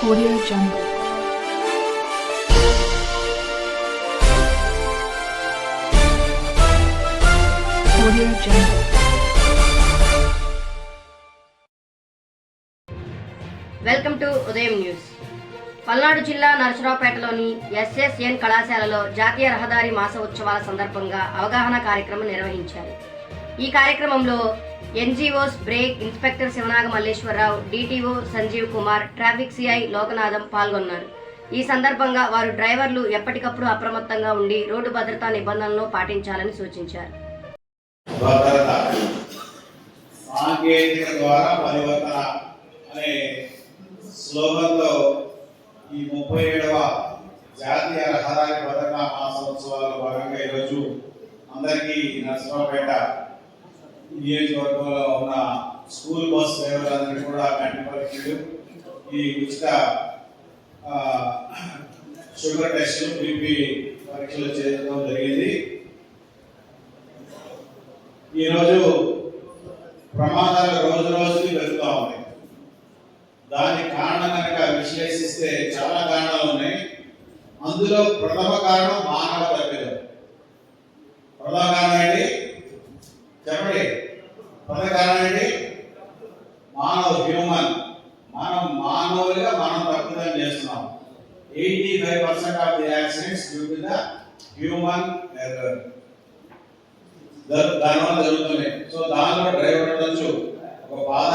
Audio Jungle. Audio Jungle. Welcome to Udayam news Palnadu జిల్లా నరసరావుపేటలోని SSN కళాశాలలో జాతీయ రహదారి మాస ఉత్సవాల సందర్భంగా అవగాహన కార్యక్రమం నిర్వహించారు ఈ కార్యక్రమంలో NGOs brake inspector Shivanaga Malleswararao DTO Sanjeev Kumar traffic CI Lokanatham పాల్గొన్నారు. ఈ సందర్భంగా వారు డ్రైవర్లు ఎప్పటికప్పుడు అప్రమత్తంగా ఉండి రోడ్డు భద్రతా నిబంధనలను పాటించాలని సూచించారు. సాంకేతిక ద్వారా పరివర్తన అనే ఈ ముప్పై ఏడవ జాతీయ రహదారి భద్రతా మాసోత్సవాల్లో భాగంగా ఈరోజు అందరికీ నరసింహపేట నియోజకవర్గంలో ఉన్న స్కూల్ బస్ డ్రైవర్లందరికీ కూడా కంటి ఈ ఉచిత షుగర్ టెస్టులు బీపీ పరీక్షలు చేయడం జరిగింది. ఈరోజు ప్రమాదాలు రోజు రోజుకి పెరుగుతూ ఉన్నాయి. దానికి కారణం కనుక విశ్లేషిస్తే చాలా కారణాలు ఉన్నాయి. అందులో ప్రథమ కారణం మానవ తప్పిదం ప్రథమ కారణం చెప్పండి ప్రథమ కారణం ఏంటి? మానవ హ్యూమన్ మనం మానవులుగా మనం తప్పిదం చేస్తున్నాం. Eighty five percent of the accidents due to the human error దానివల్ల జరుగుతున్నాయి. సో దానిలో డ్రైవర్ ఉండొచ్చు. ఒక బాధ